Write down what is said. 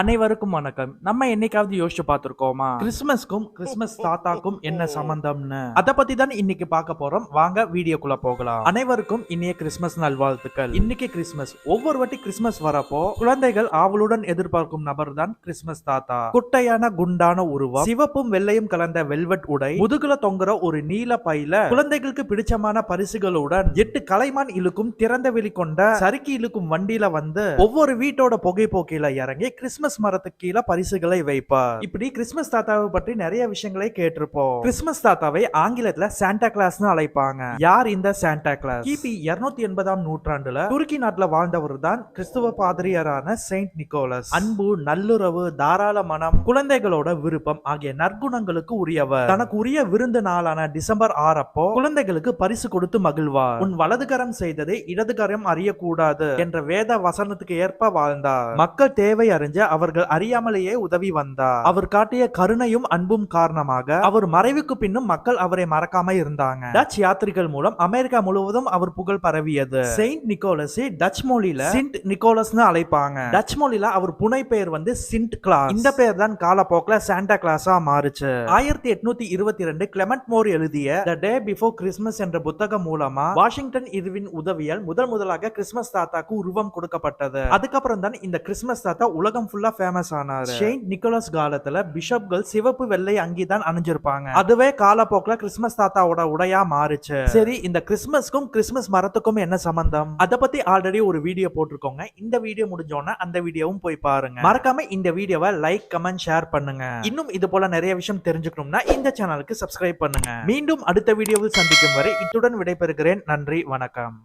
அனைவருக்கும் வணக்கம். நம்ம என்னைக்காவது யோசிச்சு பார்த்திருக்கோமா? கிறிஸ்மஸ்க்கும் கிறிஸ்மஸ் தாத்தாக்கும் என்ன சம்பந்தம்னு? அத பத்தி தான் இன்னைக்கு பார்க்க போறோம். வாங்க வீடியோக்குள்ள போகலாம். அனைவருக்கும் இனிய கிறிஸ்மஸ் நல்வாழ்த்துக்கள். இன்னைக்கு கிறிஸ்மஸ். ஒவ்வொரு வாட்டி கிறிஸ்மஸ் வரப்போ குழந்தைகள் ஆவலுடன் எதிர்பார்க்கும் நபர் தான் கிறிஸ்மஸ் தாத்தா. குட்டையான குண்டான உருவம் சிவப்பும் வெள்ளையும் கலந்த வெல்வெட் உடை முதுகுல தொங்குற ஒரு நீல பையில குழந்தைகளுக்கு பிடிச்சமான பரிசுகளுடன் எட்டு கலைமான் இழுக்கும் திறந்த வெளி கொண்ட சறுக்கி இழுக்கும் வண்டியில வந்து ஒவ்வொரு வீட்டோட புகை போக்கில இறங்கி கிறிஸ்மஸ் மரத்துக்கு கீழே பரிசுகளை வைப்பார். இப்படி கிறிஸ்மஸ் தாத்தாவை பற்றி நிறைய விஷயங்களை கேட்டிருப்போம். கிறிஸ்மஸ் தாத்தாவை ஆங்கிலத்துல சாண்டா கிளாஸ்னு அழைப்பாங்க. யார் இந்த சாண்டா கிளாஸ் கிபி இருநூத்தி எண்பதாம் நூற்றாண்டுல துருக்கி நாட்டுல வாழ்ந்தவர் தான் கிறிஸ்துவ பாதிரியாரான செயின்ட் நிக்கோலஸ் அன்பு நல்லுறவு தாராள மனம் குழந்தைகளோட விருப்பம் ஆகிய நற்குணங்களுக்கு உரியவர். தனக்கு உரிய விருந்து நாளான டிசம்பர் ஆறப்போ குழந்தைகளுக்கு பரிசு கொடுத்து மகிழ்வார். உன் வலதுகரம் செய்ததை இடதுகரம் அறியக்கூடாது என்ற வேத வசனத்துக்கு ஏற்ப வாழ்ந்தார். மக்கள் தேவை அறிஞ்ச அவர்கள் அறியாமலேயே உதவி வந்தார். அவர் காட்டிய கருணையும் அன்பும் காரணமாக அவர் மறைவுக்கு பின்னும் மக்கள் அவரை மறக்காம இருந்தாங்க. டச் யாத்திரிகள் மூலம் அமெரிக்கா முழுவதும் அவர் புகழ் பரவியது. செயின்ட் நிக்கோலஸ் டச் மொழியில சிண்ட் நிக்கோலஸ்னு அழைப்பாங்க. டச் மொழியில அவர் புனை பெயர் வந்து சிண்ட் கிளாஸ். இந்த பெயர் தான் காலப்போக்கில் சாண்டா கிளாஸா மாறுச்சு. ஆயிரத்தி எட்நூத்தி இருபத்தி ரெண்டு கிளமெண்ட் மோர் எழுதிய த டே பிஃபோர் கிறிஸ்மஸ் என்ற புத்தகம் மூலமா வாஷிங்டன் இருவின் உதவியால் முதல் முதலாக கிறிஸ்மஸ் தாத்தாக்கு உருவம் கொடுக்கப்பட்டது. அதுக்கப்புறம் தான் இந்த கிறிஸ்மஸ் தாத்தா உலகம் ஃபுல்லா ஃபேமஸ் ஆனாரு. செயின்ட் நிக்கோலஸ் காலத்துல பிஷப்கள் சிவப்பு வெள்ளை அங்கி தான் அணிஞ்சிருப்பாங்க. அதுவே காலப்போக்கில் கிறிஸ்மஸ் தாத்தாவோட உடையா மாறுச்சு. சரி இந்த கிறிஸ்மஸ்க்கும் கிறிஸ்மஸ் மரத்துக்கும் என்ன சம்பந்தம்? அத பத்தி ஆல்ரெடி ஒரு வீடியோ போட்டிருக்கோங்க. இந்த வீடியோ முடிஞ்சோன்னா அந்த வீடியோவும் போய் பாருங்க. மறக்காம இந்த வீடியோவை லைக் கமெண்ட் ஷேர் பண்ணுங்க. இன்னும் இது போல நிறைய விஷயம் தெரிஞ்சுக்கணும்னா இந்த சேனலுக்கு சப்ஸ்கிரைப் பண்ணுங்க. மீண்டும் அடுத்த வீடியோவில் சந்திக்கும் வரை இத்துடன் விடைபெறுகிறேன். நன்றி வணக்கம்.